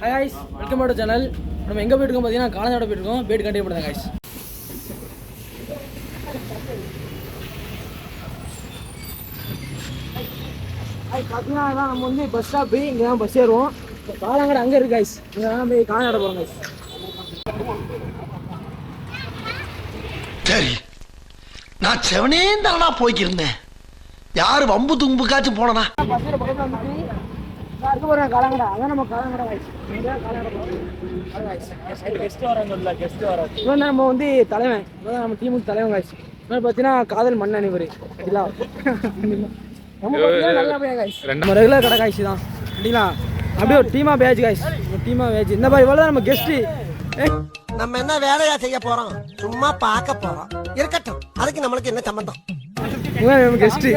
Hi guys welcome to channel நம்ம எங்கே போயிட்டுருக்கோம் பார்த்தீங்கன்னா காலநாடு போயிட்டுருக்கோம் பேட் கண்டிப்பாக பண்ணுங்க guys. ஹாய் பார்த்தீங்கன்னா நம்ம வந்து பஸ் ஸ்டாப்பு இங்கே தான் பஸ் ஏறுவோம். இப்போ காலங்கடை அங்கே இருக்கு guys. இங்கே தான் போய் காலநாடு போகிறோம் guys. சரி. நான் செவனே தானா போய்க்கிருந்தேன். யாரு வம்பு தும்புக்காச்சும் போனனா? காலங்கடை. அதான் நம்ம காலங்கடை போகிறோம் இவன் நம்ம வந்து தலைவன். இவன் நம்ம டீமுக்கு தலைவன் காய்ச்சி இவன் பார்த்தீங்கன்னா காதல் மன்னன் இவர். இல்லா. நம்ம ரெகுலர் கடை காய்ச்சி தான். அப்படிங்களா? அப்படியே ஒரு டீமா பேட்ச் காய்ச்சி டீமா பேட்ச் இந்த மாதிரி இவ்வளோ நம்ம கெஸ்ட்டு நம்ம என்ன வேலையா செய்ய போறோம்? சும்மா பார்க்க போறோம். இருக்கட்டும். அதுக்கு நம்மளுக்கு என்ன சம்பந்தம்? கெஸ்ட்டு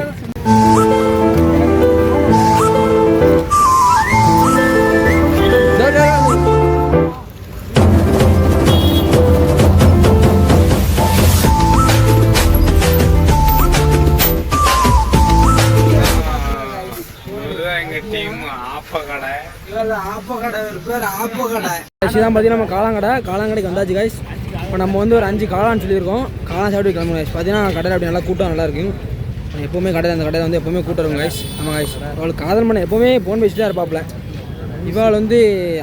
தான் பார்த்தீங்கன்னா நம்ம காளாங்கடை காளாங்கடைக்கு வந்தாச்சு காய்ஸ் இப்போ நம்ம வந்து ஒரு அஞ்சு காளான்னு சொல்லியிருக்கோம். காளான் சாப்பிட்டு கிளம்புங்க காய்ஸ் பார்த்தீங்கன்னா கடையில் அப்படி நல்லா கூட்டம் நல்லா இருக்கும். எப்போவுமே கடையில் அந்த கடையில் வந்து எப்போவுமே கூட்டம் இருக்கும் காய்ஸ் நம்ம காய்ஸ் அவளுக்கு காதல் பண்ண எப்போவுமே ஃபோன் பேசிட்டு தான் இருப்பாப்ல இவள் வந்து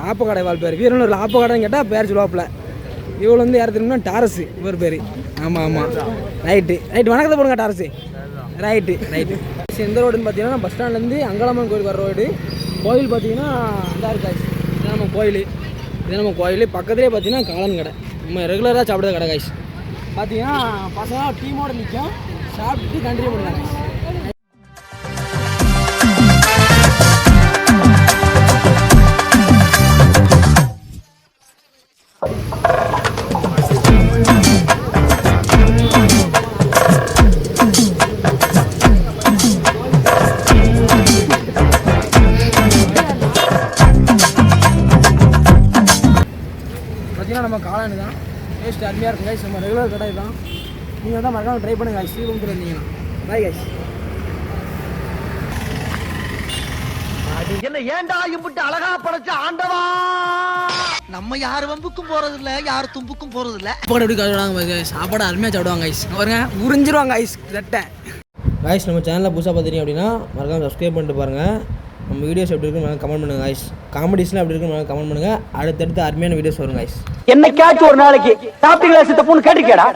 ஆப்ப கடை வாழ் பேர். வீரனூரில் ஆப்ப கடைன்னு கேட்டால் பேர் சொல்லுவாப்ல இவள் வந்து யார் தெரியுமா? டாரஸ் இவர் பேர். ஆமாம் ஆமாம் ரைட்டு ரைட்டு வணக்கத்தை போடுங்க டாரஸு. ரைட்டு ரைட்டு எந்த ரோடுன்னு பார்த்தீங்கன்னா பஸ் ஸ்டாண்ட்லேருந்து அங்காளம்மன் கோயில் வர ரோடு. கோயில் பார்த்தீங்கன்னா அந்த இருக்கு? காய்ஸ் இதான் நம்ம கோயில். இது நம்ம கோயில். பக்கத்துலேயே பார்த்தீங்கன்னா காளான் கடை. நம்ம ரெகுலராக சாப்பிட்ற கடை காய்ஸ் பார்த்தீங்கன்னா பசங்க டீமோட நிற்கும் சாப்பிட்டுட்டு கண்டினியூ பண்ணலாம் guys. பார்த்தீங்கன்னா நம்ம காளான் தான் டேஸ்ட் அருமையாக இருக்கும் கைஸ் நம்ம ரெகுலர் கடை தான் நீங்கள் தான் மறக்காம ட்ரை பண்ணுங்க guys. ஸ்ரீபுரத்தில் இருந்தீங்கன்னா. பாய் கைஸ் என்ன ஏன்டா இம்புட்டு அழகா படைச்ச ஆண்டவா? நம்ம யார் வம்புக்கும் போறது இல்ல யார் தும்புக்கும் போறது இல்ல சாப்பாடு எப்படி கைஸ் சாப்பாடு அருமையாக சாப்பிடுவாங்க கைஸ் பாருங்க உறிஞ்சிருவாங்க கைஸ் ரெட்டை கைஸ் நம்ம சேனலில் புதுசாக பார்த்துட்டீங்க அப்படின்னா மறக்காம சப்ஸ்கிரைப் பண்ணிட்டு பாருங்கள் நம்ம வீடியோஸ் எப்படி இருக்குன்னு கமெண்ட் பண்ணுங்கள் கைஸ் காமெடிஸ்லாம் எப்படி இருக்குன்னு கமெண்ட் பண்ணுங்கள் அடுத்தடுத்து அருமையான வீடியோஸ் வரும் கைஸ் என்னைக்காச்சும் ஒரு நாளைக்கு சாப்பிட்டீங்களா சித்தப்புன்னு கேட்டிருக்கேடா?